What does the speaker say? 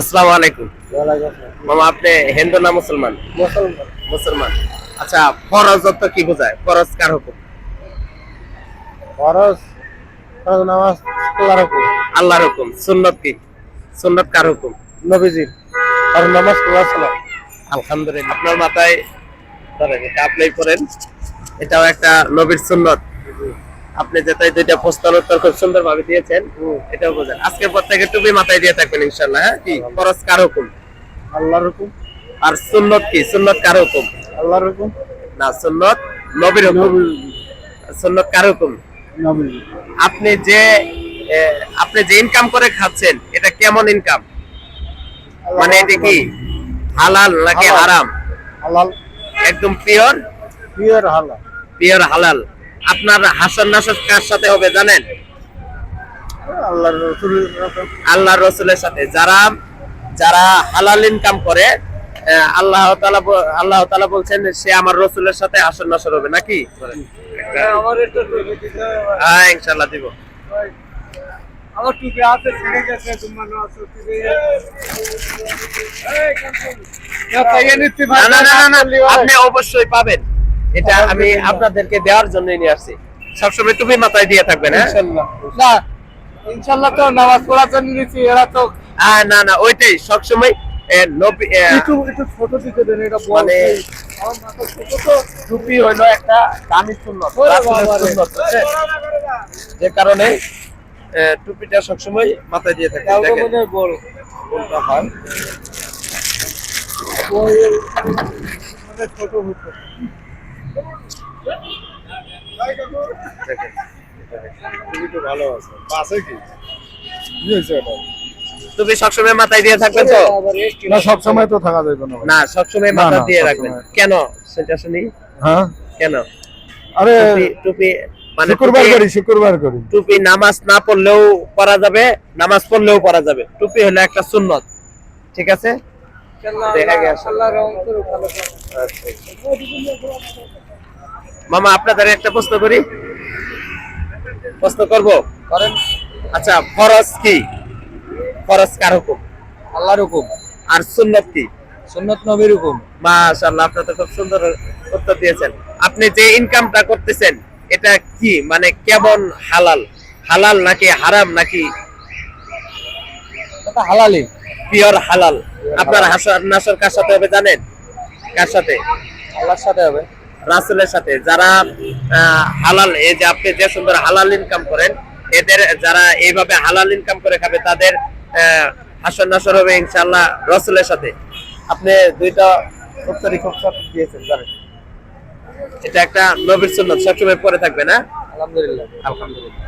আসসালামু আলাইকুম। মামা আপনি হিন্দু না মুসলমান? মুসলমান। মুসলমান। আচ্ছা ফরজ অর্থ কি বোঝায়? ফরজ কার হুকুম? ফরজ ফরজ নামাজ আল্লাহর হুকুম। আল্লাহর হুকুম। সুন্নত কি? সুন্নত কার হুকুম? নবীজির। আর নামাজ পড়া আলহামদুলিল্লাহ। আপনার মাথায় ধরেন এটা আপনি করেন এটাও একটা নবীর সুন্নত। আপনি যেটাই দুইটা প্রশ্নের উত্তর খুব সুন্দর ভাবে দিয়েছেন এটাও বোঝেন। আজকের পর থেকে টুপি মাথায় দিয়ে থাকবেন ইনশাল্লাহ হ্যাঁ? কি? ফরজ কার হুকুম? আল্লাহর হুকুম। আর সুন্নত কি? সুন্নত কার হুকুম? আল্লাহর হুকুম। না সুন্নত নবীর হুকুম। সুন্নত কার হুকুম? আপনি যে আপনি যে ইনকাম করে খাচ্ছেন এটা কেমন ইনকাম মানে এটা কি? হালাল নাকি। হারাম? হালাল। একদম পিওর পিওর হালাল। পিওর হালাল। আপনার হাসান নাসার কার সাথে হবে জানেন? আল্লাহর রসুলের হুকুম। আল্লাহ রসুলের সাথে। যারা যারা হালাল ইনকাম করে আল্লাহ তাআলা আল্লাহ তাআলা বলছেন সে আমার রসুলের সাথে হাসান নাসার হবে। নাকি? আমার একটা টুপি হ্যাঁ ইনশাল্লাহ দিব। আমার টুপি ছিঁড়ে গেছে তোমার হয়। আপনি অবশ্যই পাবেন। এটা আমি আপনাদেরকে দেওয়ার জন্য নিয়ে আসছি সবসময় তুমি মাথায় দিয়ে থাকবেন হ্যাঁ না ইনশাল্লাহ তো নামাজ পড়ার জন্য নিয়েছি এরা তো না না ওইটাই সবসময় একটু একটু ছোট দেন এটা মানে টুপি হইল একটা দামি সুন্নত? যে কারণে টুপিটা সবসময় মাথায় দিয়ে থাকে মনে হয় বড় কোনটা হয় মানে ছোট হতো ভালো আছো পাশে কি কি হয়েছে এটা টুপি সবসময় মাথায় দিয়ে থাকবেন তো? না সব তো থাকা যাবে না না সবসময় মাথা দিয়ে রাখবেন। কেন? সেটা শুনি। হ্যাঁ? কেন? আরে টুপি মানে শুক্রবার করি শুক্রবার করি। টুপি নামাজ না পড়লেও পরা যাবে নামাজ পড়লেও পরা যাবে। টুপি হলো একটা সুন্নত। ঠিক আছে? দেখা গেছে। মামা আপনাদের একটা প্রশ্ন করি। প্রশ্ন করব? করেন। আচ্ছা ফরজ কি? ফরজ কার হুকুম? আল্লাহর হুকুম। আর সুন্নত কি? সুন্নত নবীর হুকুম। মাশাআল্লাহ আপনি তো খুব সুন্দর উত্তর দিয়েছেন। আপনি যে ইনকামটা করতেছেন এটা কি? মানে কেমন হালাল? হালাল নাকি হারাম নাকি? এটা হালালি পিওর হালাল। আপনার হাসার নাসার কার সাথে হবে জানেন? কার সাথে? আল্লাহর সাথে হবে। রাসুলের সাথে। যারা হালাল এই যে আপনি যে সুন্দর হালাল ইনকাম করেন এদের যারা এইভাবে হালাল ইনকাম করে খাবে তাদের হাসন নাসর হবে ইনশাল্লাহ রসুলের সাথে। আপনি দুইটা খুব সঠিক দিয়েছেন জানেন। এটা একটা নবীর সুন্নত সবসময় পরে থাকবে না? আলহামদুলিল্লাহ। আলহামদুলিল্লাহ।